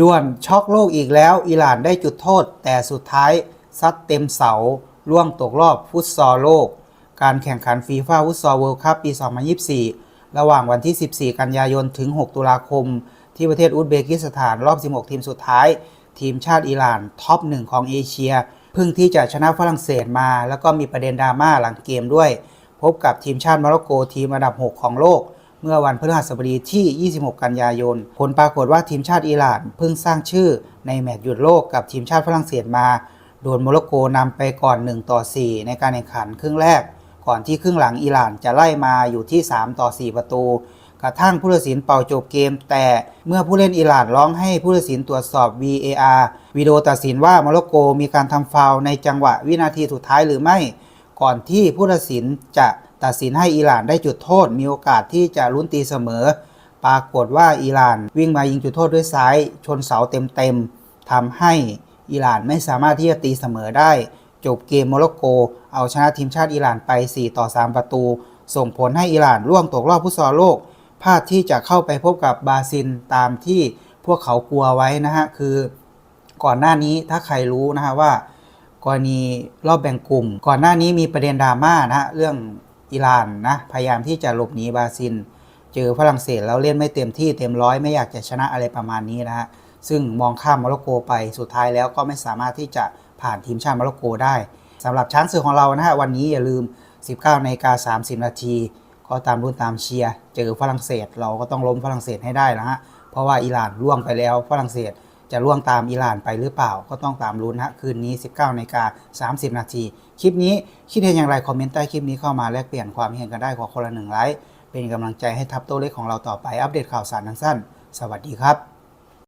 ด่วนช็อกโลกอีกแล้ว อิหร่านได้จุดโทษ แต่สุดท้ายซัดเต็มเสาล่วงตกรอบฟุตซอลโลก การแข่งขันฟีฟ่าฟุตซอลเวิลด์คัพปี 2024 ระหว่างวันที่ 14 กันยายนถึง 6 ตุลาคม ที่ประเทศอุซเบกิสถานรอบ 16 ทีมสุดท้าย ทีมชาติอิหร่านท็อปหนึ่งของเอเชียเพิ่งที่จะชนะฝรั่งเศสมา แล้วก็มีประเด็นดราม่าหลังเกมด้วย พบกับทีมชาติโมร็อกโกทีมอันดับ 6 ของโลก เมื่อวันพฤหัสบดีที่ 26 กันยายน ผลปรากฏว่าทีมชาติอิหร่านเพิ่งสร้างชื่อในแมตช์หยุดโลกกับทีมชาติฝรั่งเศสมา โดนโมร็อกโกนำไปก่อน 1 ต่อ 4 ในการแข่งขันครึ่งแรก ก่อนที่ครึ่งหลังอิหร่านจะไล่มาอยู่ที่ 3 ต่อ 4 ประตู กระทั่งผู้ตัดสินเป่าจบเกม แต่เมื่อผู้เล่นอิหร่านร้องให้ผู้ตัดสินตรวจสอบ VAR วิดีโอตัดสินว่าโมร็อกโกมีการทำฟาวในจังหวะวินาทีสุดท้ายหรือไม่ ก่อนที่ผู้ตัดสินจะ ตัดสินให้อิหร่านได้จุดโทษ มีโอกาสที่จะลุ้นตีเสมอ ปรากฏว่าอิหร่านวิ่งมายิงจุดโทษด้วยซ้าย ชนเสาเต็มๆทำให้อิหร่านไม่สามารถที่จะตีเสมอได้ จบเกมโมร็อกโก เอาชนะทีมชาติอิหร่านไป 4 ต่อ 3 ประตู ส่งผลให้อิหร่านล่วงตกรอบฟุตซอลโลกพลาดที่จะเข้าไปพบกับบราซิลตามที่พวกเขากลัวไว้นะฮะคือก่อนหน้านี้ถ้าใครรู้นะฮะว่า กรณีรอบแบ่งกลุ่ม ก่อนหน้านี้มีประเด็นดราม่านะฮะเรื่อง อิหร่านนะพยายามที่จะหลบหนีบราซิล เจอฝรั่งเศสแล้วเล่นไม่เต็มที่เต็มร้อยไม่อยากจะชนะอะไรประมาณนี้นะฮะซึ่งมองข้ามโมร็อกโกไปสุดท้ายแล้วก็ไม่สามารถที่จะผ่านทีมชาติโมร็อกโกได้สำหรับช้างศึกของเรานะฮะวันนี้อย่าลืม 19นาฬิกา30 นาทีก็ตามรุ่นตามเชียร์เจอฝรั่งเศส เราก็ต้องล้มฝรั่งเศสให้ได้นะฮะเพราะว่าอิหร่านล่วงไปแล้วฝรั่งเศส จะล่วงตามอิหร่านไปหรือเปล่า ก็ต้องตามลุ้นฮะคืนนี้ 19นาฬิกา30 นาที คลิปนี้คิดเห็นอย่างไรคอมเมนต์ใต้คลิปนี้เข้ามาแลกเปลี่ยนความเห็นกันได้ขอคนละหนึ่งไลค์เป็นกำลังใจให้ทับโตเล็กของเราต่อไปอัปเดตข่าวสารทั้งสั้น สวัสดีครับ